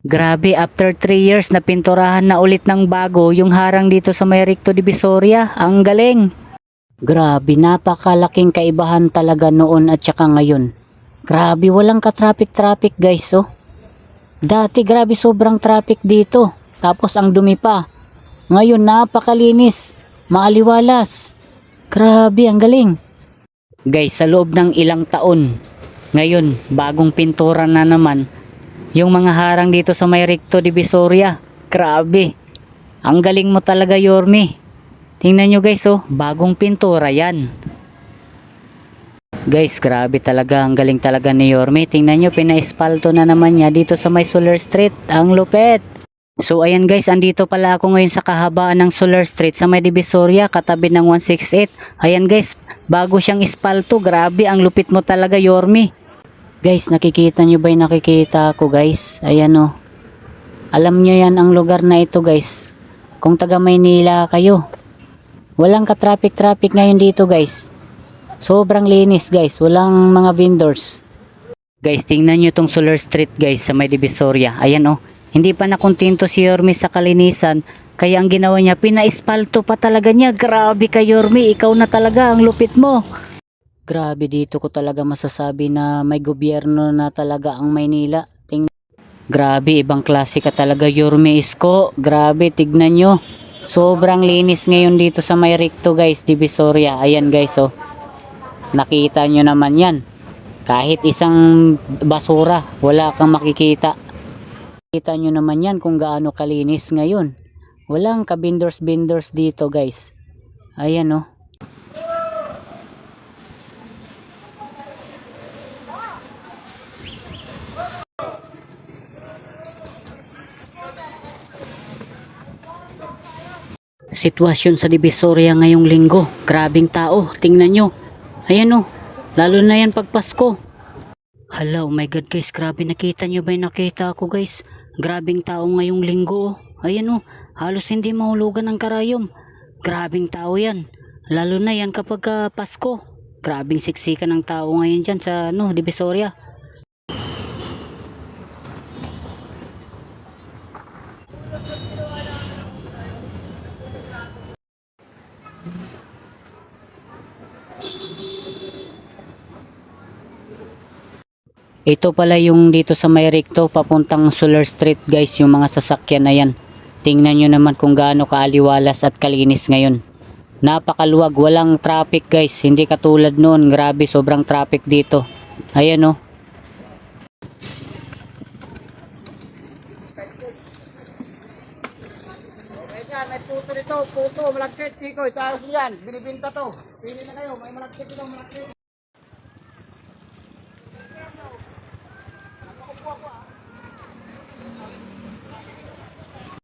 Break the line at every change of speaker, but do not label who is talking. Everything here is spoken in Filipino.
Grabe, after 3 years na pinturahan na ulit ng bago yung harang dito sa may Recto Divisoria. Ang galing. Grabe, napakalaking kaibahan talaga noon at saka ngayon. Grabe, walang ka-traffic-traffic guys, oh. Dati grabe sobrang traffic dito. Tapos ang dumi pa. Ngayon napakalinis, maaliwalas. Grabe, ang galing. Guys, sa loob ng ilang taon, ngayon, bagong pintura na naman, yung mga harang dito sa may Recto Divisoria. Grabe. Ang galing mo talaga, Yorme. Tingnan nyo guys, oh, bagong pintura yan. Guys, grabe talaga. Ang galing talaga ni Yorme. Tingnan nyo, pina-espalto na naman niya dito sa may Solar Street. Ang lupet. So ayan guys, andito pala ako ngayon sa kahabaan ng Solar Street sa may Divisoria, katabi ng 168. Ayan guys, bago siyang espalto, grabe, ang lupit mo talaga Yormi. Guys, nakikita nyo ba yung nakikita ko guys? Ayan o. Alam nyo yan ang lugar na ito guys. Kung taga Maynila kayo. Walang ka-traffic-traffic ngayon dito guys. Sobrang linis guys, walang mga vendors. Guys, tingnan nyo tong Solar Street guys sa may Divisoria. Ayan oh. Hindi pa nakontento si Yormi sa kalinisan. Kaya ang ginawa niya, pinaispalto pa talaga niya. Grabe ka Yormi, ikaw na talaga ang lupit mo. Grabe dito ko talaga masasabi na may gobyerno na talaga ang Maynila. Ting Grabe, ibang klase ka talaga Yormi Isko. Grabe, tignan nyo. Sobrang linis ngayon dito sa may Recto guys, Divisoria. Ayan guys oh. Nakita nyo naman yan. Kahit isang basura, wala kang makikita. Kita nyo naman yan kung gaano kalinis ngayon. Walang kabindors-bindors dito guys. Ayan oh. Sitwasyon sa Divisoria ngayong linggo. Grabing tao. Tingnan nyo. Ayan oh. Lalo na yan pag Pasko. Hala, oh my God guys, grabe nakita nyo ba yung nakita ko guys? Grabing tao ngayong linggo oh. Ayan oh, halos hindi mahulugan ng karayom. Grabing tao yan. Lalo na yan kapag ah, Pasko. Grabing siksikan ng tao ngayon dyan sa ano, Divisoria. Ito pala yung dito sa may recto papuntang Solar Street guys yung mga sasakyan na yan. Tingnan nyo naman kung gaano kaaliwalas at kalinis ngayon. Napakaluwag, walang traffic guys. Hindi katulad noon. Grabe, sobrang traffic dito. Ayan oh.
Yan, may puto nito, puto, malagkit, tikoy, tayo yan, binibinta to. Pili na kayo, may malagkit ito, malagkit.